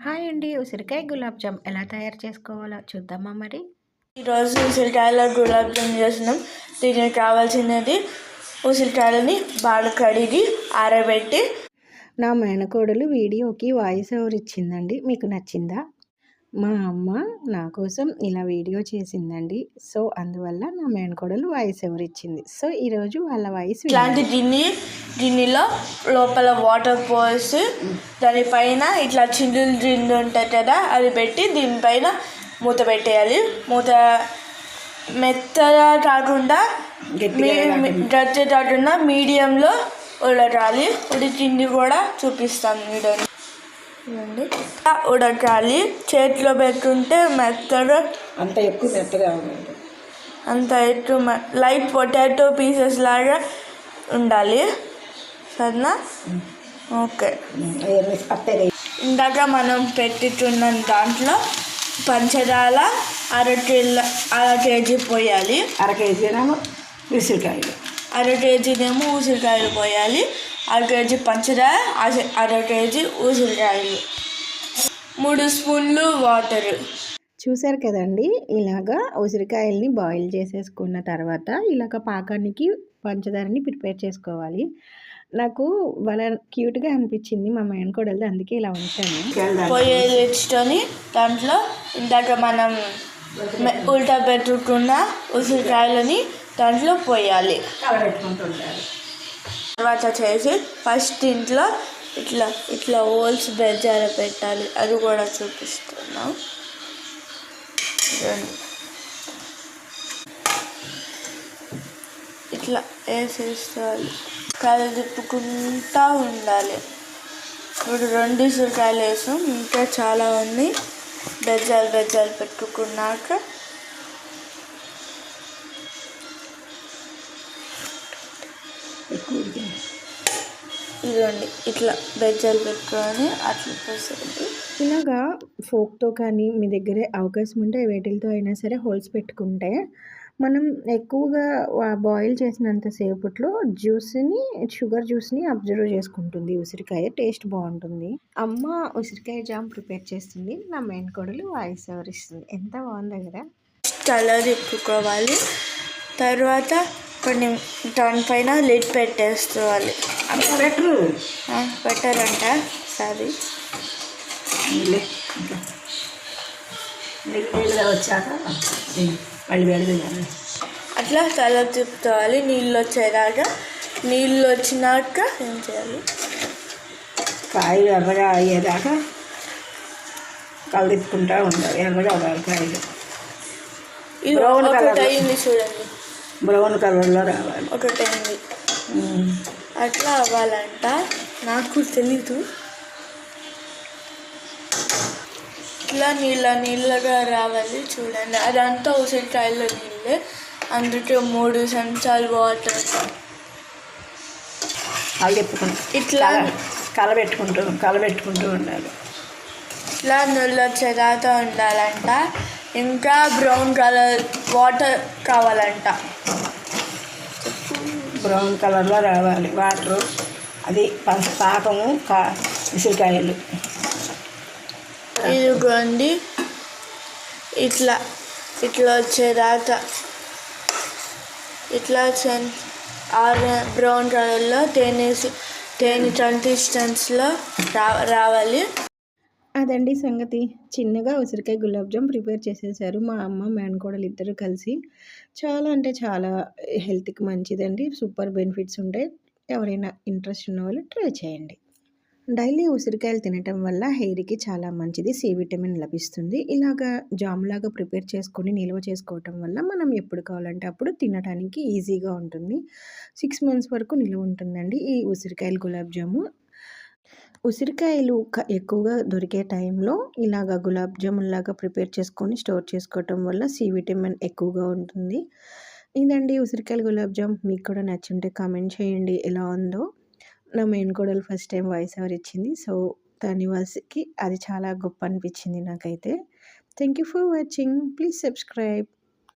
Hi అండి. ఉసిరికాయ గులాబ్ జామ్ ఎలా తయారు చేసుకోవాలో చూద్దామా మరి? ఈరోజు ఉసిరికాయల గులాబ్ జామ్ చేస్తున్నాం దీనికి కావాల్సినది ఉసిరికాయలని బాగా కడిగి ఆరబెట్టి నా మేనకోడలు వీడియోకి వాయిస్ ఓవర్ ఇచ్చిందండి. మీకు నచ్చిందా? మా అమ్మ నా కోసం ఇలా వీడియో చేసిందండి. సో అందువల్ల నా మేనకోడలు వాయిస్ ఓవర్ ఇచ్చింది సో ఈరోజు వాళ్ళ వాయిస్ ఇట్లాంటి గిన్నె గిన్నెలో లోపల వాటర్ పోసి దానిపైన ఇట్లా చిందులు జిండు ఉంటుంది కదా అది పెట్టి దీనిపైన మూత పెట్టేయాలి. మూత మెత్తగా కాకుండా గట్టి కాకుండా మీడియంలో ఉడకాలి. ఉడికింది కూడా చూపిస్తాను వీడియోని చూడండి ఉడకాలి. చేతిలో పెట్టుకుంటే మెత్తగా అంత ఎక్కువ మెత్తగా అంత ఎక్కువ లైట్ పొటాటో పీసెస్ లాగా ఉండాలి. సరేనా? ఓకే. ఇందాక మనం పెట్టుతున్న దాంట్లో పంచదార అర కిలో అర కేజీ పోయాలి. అర కేజీనేమో ఉసిరికాయలు. అర కేజీనేమో ఉసిరికాయలు పోయాలి. అర కేజీ పంచదార అర- కేజీ ఉసిరికాయలు. మూడు స్పూన్లు వాటర్. చూసారు కదండి ఇలాగా ఉసిరికాయల్ని బాయిల్ చేసేసుకున్న తర్వాత ఇలాగ పాకానికి పంచదారని ప్రిపేర్ చేసుకోవాలి. నాకు వాళ్ళ క్యూట్గా అనిపించింది మా మేనకోడలు అందుకే ఇలా ఉంచాను. పొయ్యి తెచ్చుకొని దాంట్లో ఇందాక మనం ఉల్టా పెట్టుకున్న ఉసిరికాయలని దాంట్లో పోయాలి. తర్వాత చేసి ఫస్ట్ ఇంట్లో ఇట్లా ఇట్లా హోల్స్ బెజార పెట్టాలి. అది కూడా చూపిస్తున్నాం. ఇట్లా వేసేసుకోవాలి కాలు తిప్పుకుంటా ఉండాలి. ఇప్పుడు రెండు ఉసిరికాయలు వేసాం. ఇంకా చాలా ఉంది. బెజ్జాలు బెజ్జాలు పెట్టుకున్నాక ఎక్కువ ఉడికింది ఇదిగోండి ఇట్లా బెజ్జాలు పెట్టుకొని అట్లా పోసేది ఇలాగా ఫోక్తో కానీ మీ దగ్గర అవకాశం ఉంటే వేటిలతో అయినా సరే హోల్స్ పెట్టుకుంటే మనం ఎక్కువగా బాయిల్ చేసినంత సేపట్లో జ్యూస్ని షుగర్ జ్యూస్ని అబ్జర్వ్ చేసుకుంటుంది ఉసిరికాయ టేస్ట్ బాగుంటుంది. అమ్మ ఉసిరికాయ జామ్ ప్రిపేర్ చేస్తుంది నా మెయిన్ కోడలు వాయిస్ ఓవర్ ఇస్తుంది ఎంత బాగుంది కదా. కలర్ తిప్పుకోవాలి తర్వాత కొన్ని దానిపైన లిడ్ పెట్టేసుకోవాలి. ఆ, పెట్టారంట సరే వచ్చాక మళ్ళీ అట్లా కలర్ తిప్పుకోవాలి. నీళ్ళు వచ్చేదాకా నీళ్ళు వచ్చినాక ఏం చేయాలి? కాయలు ఎర్రగా అయ్యేదాకా కలిపుకుంటూ ఉండాలి. ఎర్రగా అవ్వాలి కాయలు. ఇది ఒకటి. అయింది చూడండి. బ్రౌన్ కలర్లో రావాలి. ఒకటి అయింది అట్లా అవ్వాలంట. నాకు తెలీదు. ఇట్లా నీళ్ళ నీళ్ళగా రావాలి చూడండి. అదంతా ఉసిరికాయల నీళ్ళే. అందుకే మూడు చెంచాలు వాటర్. కలిపుకుంటూ ఇట్లా కలబెట్టుకుంటూ కలబెట్టుకుంటూ ఉండాలి. ఇట్లా నీళ్ళు వచ్చేదాకా ఉండాలంట. ఇంకా బ్రౌన్ కలర్ వాటర్ కావాలంట. బ్రౌన్ కలర్లో రావాలి. వాటరు అది పంచ పాకము కా విసిరికాయలు ఇదిగోండి. ఇట్లా ఇట్లా వచ్చేదాకా ఇట్లా చెన్ ఆర్ బ్రౌన్ కలర్లో తేనె తేనె స్టెన్స్లో రా రావాలి. అదండి సంగతి. చిన్నగా ఉసిరికాయ గులాబ్ జామ్ ప్రిపేర్ చేసేసారు మా అమ్మ మేనకోడలు ఇద్దరు కలిసి. చాలా అంటే చాలా హెల్త్కి మంచిదండి. సూపర్ బెనిఫిట్స్ ఉంటాయి. ఎవరైనా ఇంట్రెస్ట్ ఉన్న వాళ్ళు ట్రై చేయండి. డైలీ ఉసిరికాయలు తినటం వల్ల హెయిర్కి చాలా మంచిది. సి విటమిన్ లభిస్తుంది. ఇలాగా జామ్ లాగా ప్రిపేర్ చేసుకొని నిల్వ చేసుకోవటం వల్ల మనం ఎప్పుడు కావాలంటే అప్పుడు తినడానికి ఈజీగా ఉంటుంది. సిక్స్ మంత్స్ వరకు నిల్వ ఉంటుందండి ఈ ఉసిరికాయల గులాబ్ జాము. ఉసిరికాయలు క- ఎక్కువగా దొరికే టైంలో ఇలాగ గులాబ్ జామున్ లాగా ప్రిపేర్ చేసుకొని స్టోర్ చేసుకోవటం వల్ల సి విటమిన్ ఎక్కువగా ఉంటుంది. ఇదండి ఉసిరికాయలు గులాబ్ జామ్. మీకు కూడా నచ్చుంటే కామెంట్ చేయండి ఎలా ఉందో. నా మెయిన్ కోడలు ఫస్ట్ టైం వాయిస్ ఓవర్ ఇచ్చింది. సో దాని వాయిస్కి అది చాలా గొప్ప అనిపించింది నాకైతే. Thank you for watching. Please subscribe.